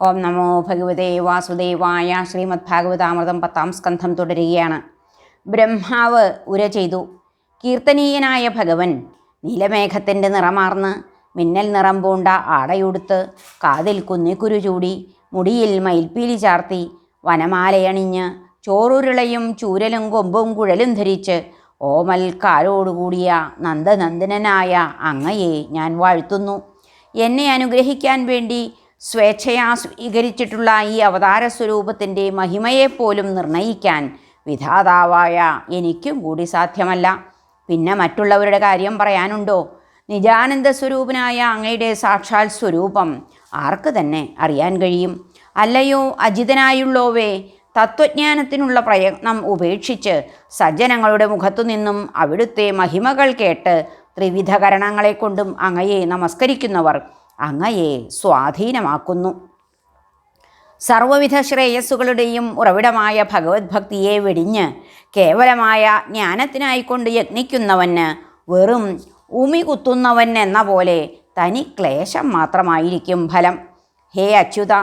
ഓം നമോ ഭഗവതേ വാസുദേവായ ശ്രീമദ് ഭാഗവതാമൃതം പത്താം സ്കന്ധം തുടരുകയാണ്. ബ്രഹ്മാവ് ഉര ചെയ്തു. കീർത്തനീയനായ ഭഗവൻ നീലമേഘത്തിന്റെ നിറമാർന്ന് മിന്നൽ നിറം പൂണ്ട ആടയുടുത്ത് കാതിൽ കുന്നിക്കുരു ചൂടി മുടിയിൽ മയിൽപ്പീലി ചാർത്തി വനമാലയണിഞ്ഞ് ചോറുരുളയും ചൂരലും കൊമ്പും കുഴലും ധരിച്ച് ഓമൽ കാലോടുകൂടിയ നന്ദനന്ദനനായ അങ്ങയെ ഞാൻ വാഴ്ത്തുന്നു. എന്നെ അനുഗ്രഹിക്കാൻ വേണ്ടി സ്വേച്ഛയാ സ്വീകരിച്ചിട്ടുള്ള ഈ അവതാര സ്വരൂപത്തിന്റെ മഹിമയെപ്പോലും നിർണയിക്കാൻ വിധാതാവായ എനിക്കും കൂടി സാധ്യമല്ല. പിന്നെ മറ്റുള്ളവരുടെ കാര്യം പറയാനുണ്ടോ? നിജാനന്ദ സ്വരൂപനായ അങ്ങയുടെ സാക്ഷാൽ സ്വരൂപം ആർക്ക് തന്നെ അറിയാൻ കഴിയും? അല്ലയോ അജിതനായുള്ളോവേ തത്വജ്ഞാനത്തിനുള്ള പ്രയത്നം ഉപേക്ഷിച്ച് സജ്ജനങ്ങളുടെ മുഖത്തു നിന്നും അവിടുത്തെ മഹിമകൾ കേട്ട് ത്രിവിധ കരണങ്ങളെക്കൊണ്ടും അങ്ങയെ നമസ്കരിക്കുന്നവർ അങ്ങയെ സ്വാധീനമാക്കുന്നു. സർവവിധ ശ്രേയസ്സുകളുടെയും ഉറവിടമായ ഭഗവത് ഭക്തിയെ വെടിഞ്ഞ് കേവലമായ ജ്ഞാനത്തിനായിക്കൊണ്ട് യത്നിക്കുന്നവന് വെറും ഉമി കുത്തുന്നവൻ എന്ന പോലെ തനി ക്ലേശം മാത്രമായിരിക്കും ഫലം. ഹേ അച്യുത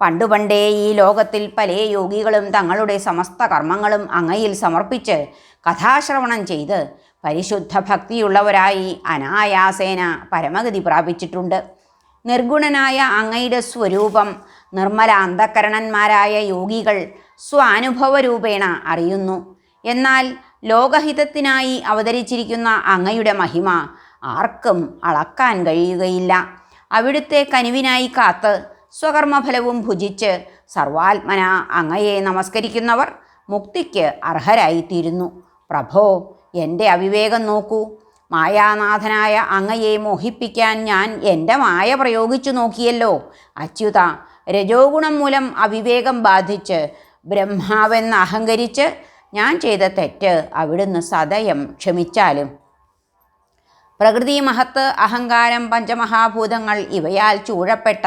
പണ്ടുപണ്ടേ ഈ ലോകത്തിൽ പല യോഗികളും തങ്ങളുടെ സമസ്ത കർമ്മങ്ങളും അങ്ങയിൽ സമർപ്പിച്ച് കഥാശ്രവണം ചെയ്ത് പരിശുദ്ധ ഭക്തിയുള്ളവരായി അനായാസേന പരമഗതി പ്രാപിച്ചിട്ടുണ്ട്. നിർഗുണനായ അങ്ങയുടെ സ്വരൂപം നിർമ്മല അന്ധകരണന്മാരായ യോഗികൾ സ്വാനുഭവ രൂപേണ അറിയുന്നു. എന്നാൽ ലോകഹിതത്തിനായി അവതരിച്ചിരിക്കുന്ന അങ്ങയുടെ മഹിമ ആർക്കും അളക്കാൻ കഴിയുകയില്ല. അവിടുത്തെ കനിവിനായി കാത്ത് സ്വകർമ്മഫലവും ഭുജിച്ച് സർവാത്മന അങ്ങയെ നമസ്കരിക്കുന്നവർ മുക്തിക്ക് അർഹരായിത്തീരുന്നു. പ്രഭോ എന്റെ അവിവേകം നോക്കൂ. മായാനാഥനായ അങ്ങയെ മോഹിപ്പിക്കാൻ ഞാൻ എന്റെ മായ പ്രയോഗിച്ചു നോക്കിയല്ലോ. അച്യുത രജോഗുണം മൂലം അവിവേകം ബാധിച്ച് ബ്രഹ്മാവെന്ന് അഹങ്കരിച്ച് ഞാൻ ചെയ്ത തെറ്റ് അവിടുന്ന് സദയം ക്ഷമിച്ചാലും. പ്രകൃതി മഹത്ത് അഹങ്കാരം പഞ്ചമഹാഭൂതങ്ങൾ ഇവയാൽ ചൂഴപ്പെട്ട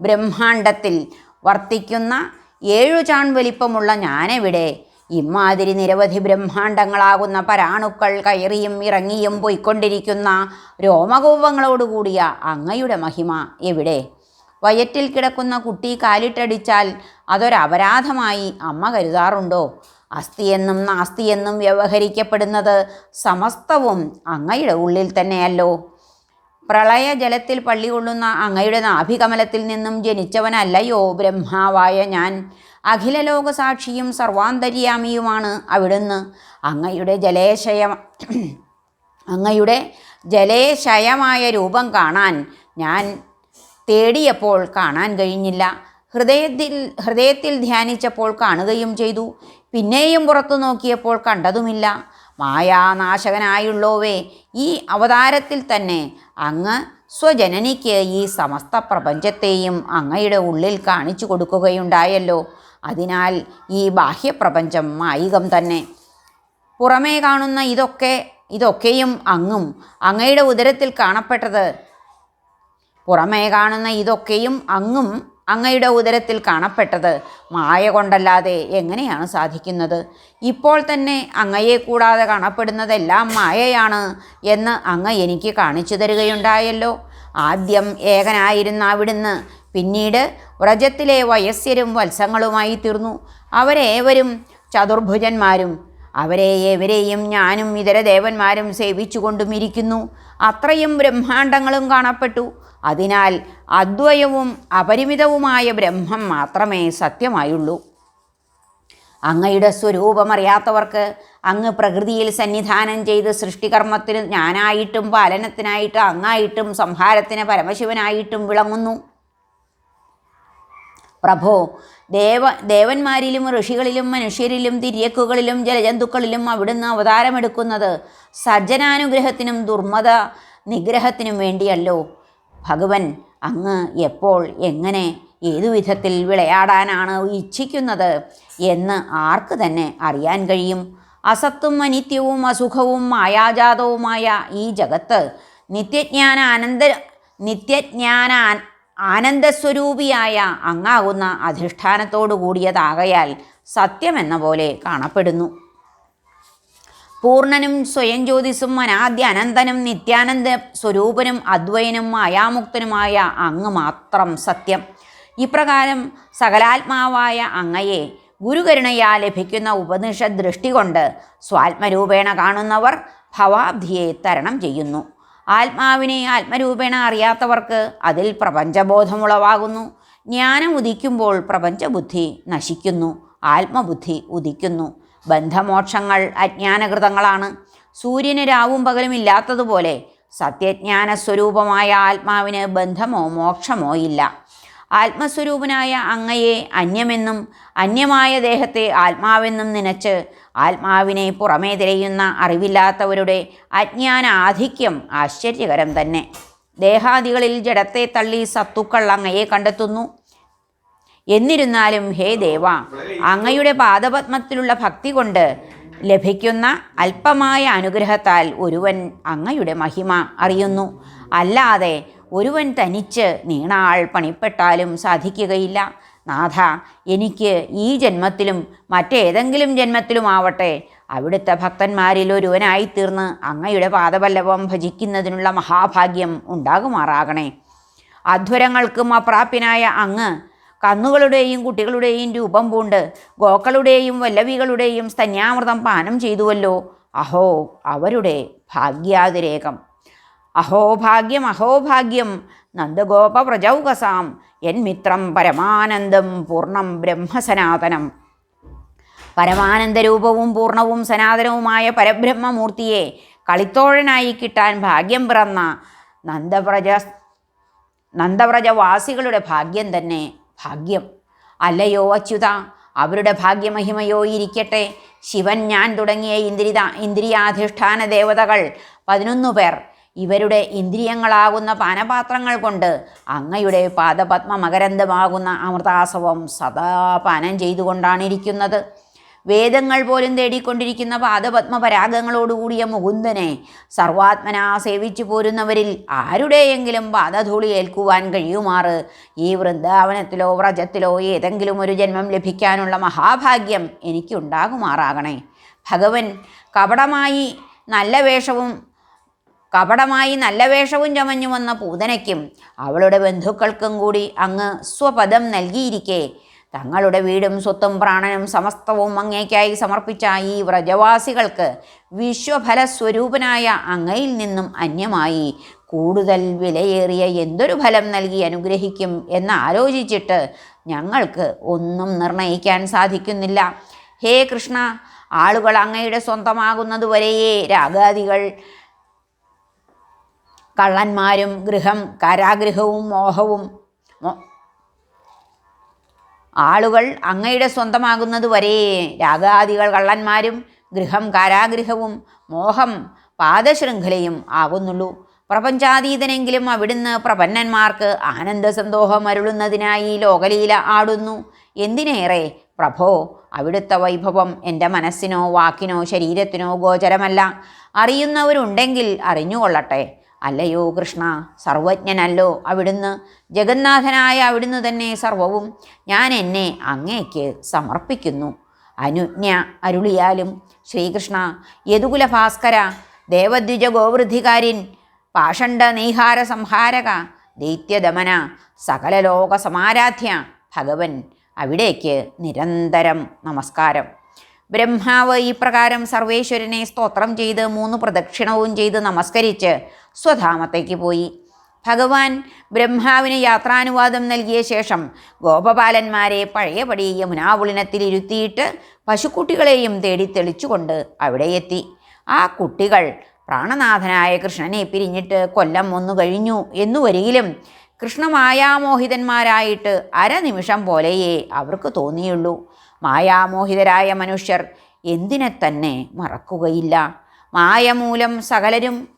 ബ്രഹ്മാണ്ടത്തിൽ വർത്തിക്കുന്ന ഏഴു ചാൺ വലിപ്പമുള്ള ഞാനെവിടെ? ഇമാതിരി നിരവധി ബ്രഹ്മാണ്ടങ്ങളാകുന്ന പരാണുക്കൾ കയറിയും ഇറങ്ങിയും പോയിക്കൊണ്ടിരിക്കുന്ന രോമകൂപങ്ങളോടുകൂടിയ അങ്ങയുടെ മഹിമ എവിടെ? വയറ്റിൽ കിടക്കുന്ന കുട്ടി കാലിട്ടടിച്ചാൽ അതൊരപരാധമായി അമ്മ കരുതാറുണ്ടോ? അസ്ഥിയെന്നും നാസ്തിയെന്നും വ്യവഹരിക്കപ്പെടുന്നത് സമസ്തവും അങ്ങയുടെ ഉള്ളിൽ തന്നെയല്ലോ. പ്രളയ പ്രളയജലത്തിൽ പള്ളികൊള്ളുന്ന അങ്ങയുടെ നാഭികമലത്തിൽ നിന്നും ജനിച്ചവനല്ലയോ ബ്രഹ്മാവായ ഞാൻ? അഖിലലോക ലോകസാക്ഷിയും സർവാന്തര്യാമിയുമാണ് അവിടുന്ന്. അങ്ങയുടെ ജലേശയ അങ്ങയുടെ ജലേശയമായ രൂപം കാണാൻ ഞാൻ തേടിയപ്പോൾ കാണാൻ കഴിഞ്ഞില്ല. ഹൃദയത്തിൽ ഹൃദയത്തിൽ ധ്യാനിച്ചപ്പോൾ കാണുകയും ചെയ്തു. പിന്നെയും പുറത്തു നോക്കിയപ്പോൾ കണ്ടതുമില്ല. മായാനാശകനായുള്ളോവേ ഈ അവതാരത്തിൽ തന്നെ അങ്ങ് സ്വജനനിക്ക് ഈ സമസ്ത പ്രപഞ്ചത്തെയും അങ്ങയുടെ ഉള്ളിൽ കാണിച്ചു കൊടുക്കുകയുണ്ടായല്ലോ. അതിനാൽ ഈ ബാഹ്യപ്രപഞ്ചം മായികം തന്നെ. പുറമേ കാണുന്ന ഇതൊക്കെ ഇതൊക്കെയും അങ്ങും അങ്ങയുടെ ഉദരത്തിൽ കാണപ്പെട്ടത്. പുറമേ കാണുന്ന ഇതൊക്കെയും അങ്ങും അങ്ങയുടെ ഉദരത്തിൽ കാണപ്പെട്ടത്. മായ കൊണ്ടല്ലാതെ എങ്ങനെയാണ് സാധിക്കുന്നത്? ഇപ്പോൾ തന്നെ അങ്ങയെ കൂടാതെ കാണപ്പെടുന്നതെല്ലാം മായയാണ് എന്ന് അങ്ങ് എനിക്ക് കാണിച്ചു തരികയുണ്ടായല്ലോ. ആദ്യം ഏകനായിരുന്ന അവിടുന്ന് പിന്നീട് വ്രജത്തിലെ വയസ്യരും വത്സങ്ങളുമായി തീർന്നു. അവരേവരും ചതുർഭുജന്മാരും അവരെ ഏവരെയും ഞാനും ഇതര ദേവന്മാരും സേവിച്ചുകൊണ്ടും ഇരിക്കുന്നു അത്രയും ബ്രഹ്മാണ്ടങ്ങളും കാണപ്പെട്ടു. അതിനാൽ അദ്വയവും അപരിമിതവുമായ ബ്രഹ്മം മാത്രമേ സത്യമായുള്ളൂ. അങ്ങയുടെ സ്വരൂപമറിയാത്തവർക്ക് അങ്ങ് പ്രകൃതിയിൽ സന്നിധാനം ചെയ്ത് സൃഷ്ടികർമ്മത്തിന് ഞാനായിട്ടും പാലനത്തിനായിട്ട് അങ്ങായിട്ടും സംഹാരത്തിന് പരമശിവനായിട്ടും വിളങ്ങുന്നു. പ്രഭോ ദേവ ദേവന്മാരിലും ഋഷികളിലും മനുഷ്യരിലും തിര്യക്കുകളിലും ജലജന്തുക്കളിലും അവിടുന്ന് അവതാരമെടുക്കുന്നത് സജ്ജനാനുഗ്രഹത്തിനും ദുർമത നിഗ്രഹത്തിനും വേണ്ടിയല്ലോ. ഭഗവൻ അങ്ങ് എപ്പോൾ എങ്ങനെ ഏതു വിധത്തിൽ വിളയാടാനാണ് ഇച്ഛിക്കുന്നത് എന്ന് ആർക്ക് തന്നെ അറിയാൻ കഴിയും? അസത്തും അനിത്യവും അസുഖവും മായാജാതവുമായ ഈ ജഗത്ത് നിത്യജ്ഞാനാനന്ദ നിത്യജ്ഞാന ആനന്ദസ്വരൂപിയായ അങ്ങാകുന്ന അധിഷ്ഠാനത്തോടു കൂടിയതാകയാൽ സത്യമെന്ന പോലെ കാണപ്പെടുന്നു. പൂർണനും സ്വയം ജ്യോതിസും അനാദ്യ അനന്തനും നിത്യാനന്ദ സ്വരൂപനും അദ്വൈനും മായാമുക്തനുമായ അങ്ങ് മാത്രം സത്യം. ഇപ്രകാരം സകലാത്മാവായ അങ്ങയെ ഗുരുകരുണയാ ലഭിക്കുന്ന ഉപനിഷദ് ദൃഷ്ടി കൊണ്ട് സ്വാത്മരൂപേണ കാണുന്നവർ ഭവാബ്ധിയെ തരണം ചെയ്യുന്നു. ആത്മാവിനെ ആത്മരൂപേണ അറിയാത്തവർക്ക് അതിൽ പ്രപഞ്ചബോധമുളവാകുന്നു. ജ്ഞാനം ഉദിക്കുമ്പോൾ പ്രപഞ്ചബുദ്ധി നശിക്കുന്നു. ആത്മബുദ്ധി ഉദിക്കുന്നു. ബന്ധമോക്ഷങ്ങൾ അജ്ഞാനകൃതങ്ങളാണ്. സൂര്യന് രാവും പകലും ഇല്ലാത്തതുപോലെ സത്യജ്ഞാന സ്വരൂപമായ ആത്മാവിന് ബന്ധമോ മോക്ഷമോ ഇല്ല. ആത്മസ്വരൂപനായ അങ്ങയെ അന്യമെന്നും അന്യമായ ദേഹത്തെ ആത്മാവെന്നും നനച്ച് ആത്മാവിനെ പുറമേ തിരയുന്ന അറിവില്ലാത്തവരുടെ അജ്ഞാന ആധിക്യം ആശ്ചര്യകരം തന്നെ. ദേഹാദികളിൽ ജഡത്തെ തള്ളി സത്തുക്കൾ അങ്ങയെ കണ്ടെത്തുന്നു. എന്നിരുന്നാലും ഹേ ദേവ അങ്ങയുടെ പാദപത്മത്തിലുള്ള ഭക്തി കൊണ്ട് ലഭിക്കുന്ന അല്പമായ അനുഗ്രഹത്താൽ ഒരുവൻ അങ്ങയുടെ മഹിമ അറിയുന്നു. അല്ലാതെ ഒരുവൻ തനിച്ച് നീണാൾ പണിപ്പെട്ടാലും സാധിക്കുകയില്ല. നാഥ എനിക്ക് ഈ ജന്മത്തിലും മറ്റേതെങ്കിലും ജന്മത്തിലും ജന്മത്തിലുമാവട്ടെ അവിടുത്തെ ഭക്തന്മാരിൽ ഒരുവനായിത്തീർന്ന് അങ്ങയുടെ പാദപല്ലവം ഭജിക്കുന്നതിനുള്ള മഹാഭാഗ്യം ഉണ്ടാകുമാറാകണേ. അധ്വരങ്ങൾക്കും അപ്രാപ്യനായ അങ്ങ് കന്നുകളുടെയും കുട്ടികളുടെയും രൂപം പൂണ്ട് ഗോക്കളുടെയും വല്ലവികളുടെയും സ്തന്യാമൃതം പാനം ചെയ്തുവല്ലോ. അഹോ അവരുടെ ഭാഗ്യാതിരേകം. അഹോ ഭാഗ്യം അഹോ ഭാഗ്യം നന്ദഗോപ പ്രജൗകസാം എൻ മിത്രം പരമാനന്ദം പൂർണം ബ്രഹ്മസനാതനം. പരമാനന്ദരൂപവും പൂർണവും സനാതനവുമായ പരബ്രഹ്മമൂർത്തിയെ കളിത്തോഴനായി കിട്ടാൻ ഭാഗ്യം പിറന്ന നന്ദപ്രജ നന്ദവ്രജവാസികളുടെ ഭാഗ്യം തന്നെ ഭാഗ്യം. അല്ലയോ അച്യുത അവരുടെ ഭാഗ്യമഹിമയോ ഇരിക്കട്ടെ. ശിവൻ ഞാൻ തുടങ്ങിയ ഇന്ദ്രിത ഇന്ദ്രിയാധിഷ്ഠാന ദേവതകൾ പതിനൊന്നു പേർ. ഇവരുടെ ഇന്ദ്രിയങ്ങളാകുന്ന പാനപാത്രങ്ങൾ കൊണ്ട് അങ്ങയുടെ പാദപത്മ മകരന്ധമാകുന്ന അമൃതാസവം സദാ പാനം ചെയ്തുകൊണ്ടാണ് ഇരിക്കുന്നത് വേദങ്ങൾ പോലും തേടിക്കൊണ്ടിരിക്കുന്ന പാദപത്മ പരാഗങ്ങളോടുകൂടിയ മുകുന്ദനെ സർവാത്മനാ സേവിച്ചു പോരുന്നവരിൽ ആരുടെയെങ്കിലും പാദധൂളി ഏൽക്കുവാൻ കഴിയുമാറ്? ഈ വൃന്ദാവനത്തിലോ വ്രജത്തിലോ ഏതെങ്കിലും ഒരു ജന്മം ലഭിക്കാനുള്ള മഹാഭാഗ്യം എനിക്കുണ്ടാകുമാറാകണേ. ഭഗവൻ കപടമായി നല്ല വേഷവും കപടമായി നല്ല വേഷവും ചമഞ്ഞു വന്ന പൂതനയ്ക്കും അവളുടെ ബന്ധുക്കൾക്കും കൂടി അങ്ങ് സ്വപദം നൽകിയിരിക്കെ. തങ്ങളുടെ വീടും സ്വത്തും പ്രാണനും സമസ്തവും അങ്ങേക്കായി സമർപ്പിച്ച ഈ വ്രജവാസികൾക്ക് വിശ്വഫലസ്വരൂപനായ അങ്ങയിൽ നിന്നും അന്യമായി കൂടുതൽ വിലയേറിയ എന്തൊരു ഫലം നൽകി അനുഗ്രഹിക്കും എന്ന് ആലോചിച്ചിട്ട് ഞങ്ങൾക്ക് ഒന്നും നിർണയിക്കാൻ സാധിക്കുന്നില്ല. ഹേ കൃഷ്ണ ആളുകൾ അങ്ങയുടെ സ്വന്തമാകുന്നതുവരെയേ രാഗാദികൾ കള്ളന്മാരും ഗൃഹം കാരാഗൃഹവും മോഹവും ആളുകൾ അങ്ങയുടെ സ്വന്തമാകുന്നത് വരെ രാഗാദികൾ കള്ളന്മാരും ഗൃഹം കാരാഗൃഹവും മോഹം പാദശൃംഖലയും ആകുന്നുള്ളൂ പ്രപഞ്ചാതീതനെങ്കിലും അവിടുന്ന് പ്രപന്നന്മാർക്ക് ആനന്ദസന്തോഹം അരുളുന്നതിനായി ലോകലീല ആടുന്നു. എന്തിനേറെ? പ്രഭോ അവിടുത്തെ വൈഭവം എന്റെ മനസ്സിനോ വാക്കിനോ ശരീരത്തിനോ ഗോചരമല്ല. അറിയുന്നവരുണ്ടെങ്കിൽ അറിഞ്ഞുകൊള്ളട്ടെ. അല്ലയോ കൃഷ്ണ സർവജ്ഞനല്ലോ. അവിടുന്ന് ജഗന്നാഥനായ അവിടുന്ന് തന്നെ സർവവും ഞാൻ എന്നെ അങ്ങേക്ക് സമർപ്പിക്കുന്നു. അനുജ്ഞ അരുളിയാലും ശ്രീകൃഷ്ണ യദുകുല ഭാസ്കര ദേവദ്വിജ ഗോവൃദ്ധികാരിൻ പാഷണ്ഡ നീഹാര സംഹാരക ദൈത്യദമന സകല ലോക സമാരാധ്യ ഭഗവൻ അവിടേക്ക് നിരന്തരം നമസ്കാരം. ബ്രഹ്മാവ് ഈ പ്രകാരം സർവേശ്വരനെ സ്തോത്രം ചെയ്ത് മൂന്ന് പ്രദക്ഷിണവും ചെയ്ത് നമസ്കരിച്ച് സ്വധാമത്തേക്ക് പോയി. ഭഗവാൻ ബ്രഹ്മാവിന് യാത്രാനുവാദം നൽകിയ ശേഷം ഗോപപാലന്മാരെ പഴയപടി യമുനാവുളിനത്തിൽ ഇരുത്തിയിട്ട് പശുക്കുട്ടികളെയും തേടി തെളിച്ചുകൊണ്ട് അവിടെ എത്തി. ആ കുട്ടികൾ പ്രാണനാഥനായ കൃഷ്ണനെ പിരിഞ്ഞിട്ട് കൊല്ലം ഒന്നു കഴിഞ്ഞു. എന്നു വരികിലും കൃഷ്ണമായാമോഹിതന്മാരായിട്ട് അരനിമിഷം പോലെയേ അവർക്ക് തോന്നിയുള്ളൂ. മായാമോഹിതരായ മനുഷ്യർ എന്തിനെ തന്നെ മറക്കുകയില്ല? മായമൂലം സകലരും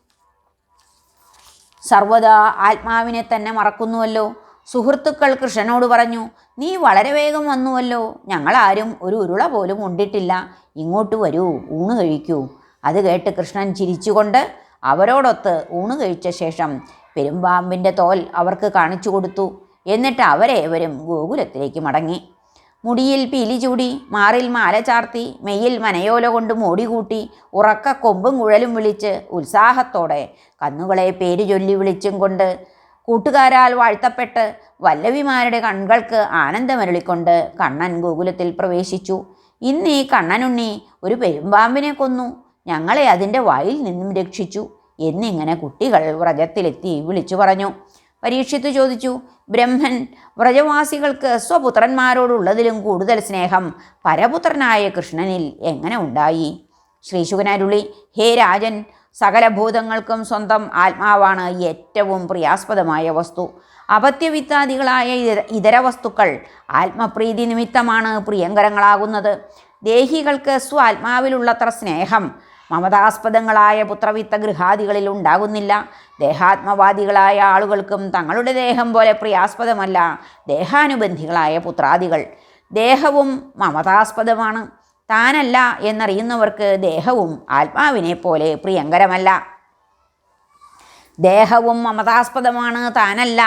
സർവദാ ആത്മാവിനെ തന്നെ മറക്കുന്നുവല്ലോ. സുഹൃത്തുക്കൾ കൃഷ്ണനോട് പറഞ്ഞു നീ വളരെ വേഗം വന്നുവല്ലോ. ഞങ്ങളാരും ഒരു ഉരുള പോലും ഉണ്ടിട്ടില്ല. ഇങ്ങോട്ട് വരൂ ഊണ് കഴിക്കൂ. അത് കേട്ട് കൃഷ്ണൻ ചിരിച്ചുകൊണ്ട് അവരോടൊത്ത് ഊണ് കഴിച്ച ശേഷം പെരുമ്പാമ്പിന്റെ തോൽ അവർക്ക് കാണിച്ചു കൊടുത്തു. എന്നിട്ട് അവരേവരും ഗോകുലത്തിലേക്ക് മടങ്ങി. മുടിയിൽ പീലി ചൂടി മാറിൽ മാല ചാർത്തി മെയ്യിൽ മനയോല കൊണ്ട് മോടികൂട്ടി ഉറക്ക കൊമ്പും കുഴലും വിളിച്ച് ഉത്സാഹത്തോടെ കന്നുകളെ പേര് ചൊല്ലി വിളിച്ചും കൊണ്ട് കൂട്ടുകാരാൽ വാഴ്ത്തപ്പെട്ട് വല്ലവിമാരുടെ കൺകൾക്ക് ആനന്ദമരുളിക്കൊണ്ട് കണ്ണൻ ഗോകുലത്തിൽ പ്രവേശിച്ചു. ഇന്ന് ഈ കണ്ണനുണ്ണി ഒരു പെരുമ്പാമ്പിനെ കൊന്നു. ഞങ്ങളെ അതിന്റെ വായിൽ നിന്നും രക്ഷിച്ചു. എന്നിങ്ങനെ കുട്ടികൾ വ്രജത്തിലെത്തി വിളിച്ചു പറഞ്ഞു. പരീക്ഷിത്ത് ചോദിച്ചു ബ്രഹ്മൻ വ്രജവാസികൾക്ക് സ്വപുത്രന്മാരോടുള്ളതിലും കൂടുതൽ സ്നേഹം പരപുത്രനായ കൃഷ്ണനിൽ എങ്ങനെ ഉണ്ടായി? ശ്രീശുഖനരുളി ഹേ രാജൻ സകല ഭൂതങ്ങൾക്കും സ്വന്തം ആത്മാവാണ് ഏറ്റവും പ്രിയാസ്പദമായ വസ്തു. അപത്യവിത്താദികളായ ഇതര- വസ്തുക്കൾ ആത്മപ്രീതി നിമിത്തമാണ് പ്രിയങ്കരങ്ങളാകുന്നത്. ദേഹികൾക്ക് സ്വ ആത്മാവിലുള്ളത്ര സ്നേഹം മമതാസ്പദങ്ങളായ പുത്രവിത്ത ഗൃഹാദികളിൽ ഉണ്ടാകുന്നില്ല. ദേഹാത്മവാദികളായ ആളുകൾക്കും തങ്ങളുടെ ദേഹം പോലെ പ്രിയാസ്പദമല്ല ദേഹാനുബന്ധികളായ പുത്രാദികൾ. ദേഹവും മമതാസ്പദമാണ്. താനല്ല എന്നറിയുന്നവർക്ക് ദേഹവും ആത്മാവിനെ പോലെ പ്രിയങ്കരമല്ല. ദേഹവും മമതാസ്പദമാണ്. താനല്ല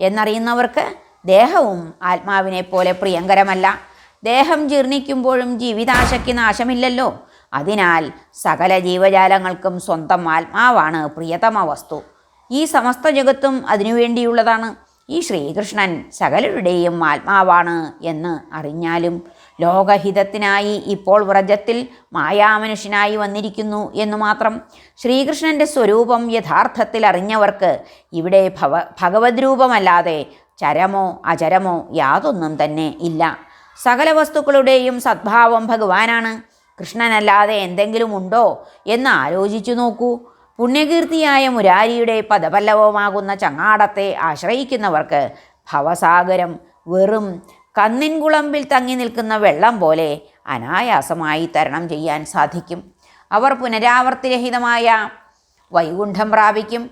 എന്നറിയുന്നവർക്ക് ദേഹവും ആത്മാവിനെ പോലെ പ്രിയങ്കരമല്ല. ദേഹം ജീർണിക്കുമ്പോഴും ജീവിതാശയ്ക്ക് നാശമില്ലല്ലോ. അതിനാൽ സകല ജീവജാലങ്ങൾക്കും സ്വന്തം ആത്മാവാണ് പ്രിയതമ വസ്തു. ഈ സമസ്ത ജഗത്തും അതിനുവേണ്ടിയുള്ളതാണ് ഈ ശ്രീകൃഷ്ണൻ സകലരുടെയും ആത്മാവാണ് എന്ന് അറിഞ്ഞാലും ലോകഹിതത്തിനായി ഇപ്പോൾ വ്രജത്തിൽ മായാമനുഷ്യനായി വന്നിരിക്കുന്നു എന്നു മാത്രം ശ്രീകൃഷ്ണന്റെ സ്വരൂപം യഥാർത്ഥത്തിൽ അറിഞ്ഞവർക്ക് ഇവിടെ ഭവ ഭഗവത് രൂപമല്ലാതെ ചരമോ അചരമോ യാതൊന്നും തന്നെ ഇല്ല. സകല വസ്തുക്കളുടെയും സദ്ഭാവം ഭഗവാനാണ്. കൃഷ്ണനല്ലാതെ എന്തെങ്കിലും ഉണ്ടോ എന്ന് ആലോചിച്ചു നോക്കൂ. പുണ്യകീർത്തിയായ മുരാരിയുടെ പദപല്ലവമാകുന്ന ചങ്ങാടത്തെ ആശ്രയിക്കുന്നവർക്ക് ഭവസാഗരം വെറും കന്നിൻകുളമ്പിൽ തങ്ങി നിൽക്കുന്ന വെള്ളം പോലെ അനായാസമായി തരണം ചെയ്യാൻ സാധിക്കും. അവർ പുനരാവർത്തിരഹിതമായ വൈകുണ്ഠം പ്രാപിക്കും.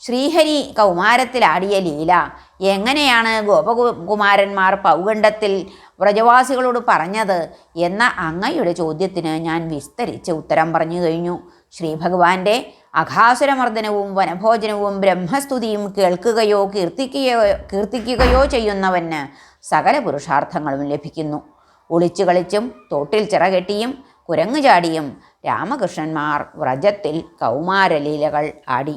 ശ്രീഹരി കൗമാരത്തിലാടിയ ലീല എങ്ങനെയാണ് ഗോപകുമാരന്മാർ പൗഗണ്ഡത്തിൽ വ്രജവാസികളോട് പറഞ്ഞത് എന്ന അങ്ങയുടെ ചോദ്യത്തിന് ഞാൻ വിസ്തരിച്ച് ഉത്തരം പറഞ്ഞു കഴിഞ്ഞു. ശ്രീഭഗവാന്റെ അഘാസുരമർദ്ദനവും വനഭോജനവും ബ്രഹ്മസ്തുതിയും കേൾക്കുകയോ കീർത്തിക്കുകയോ കീർത്തിക്കുകയോ ചെയ്യുന്നവന് സകല പുരുഷാർത്ഥങ്ങളും ലഭിക്കുന്നു. ഒളിച്ചു കളിച്ചും തോട്ടിൽ ചിറകെട്ടിയും കുരങ്ങു ചാടിയും രാമകൃഷ്ണന്മാർ വ്രജത്തിൽ കൗമാരലീലകൾ ആടി.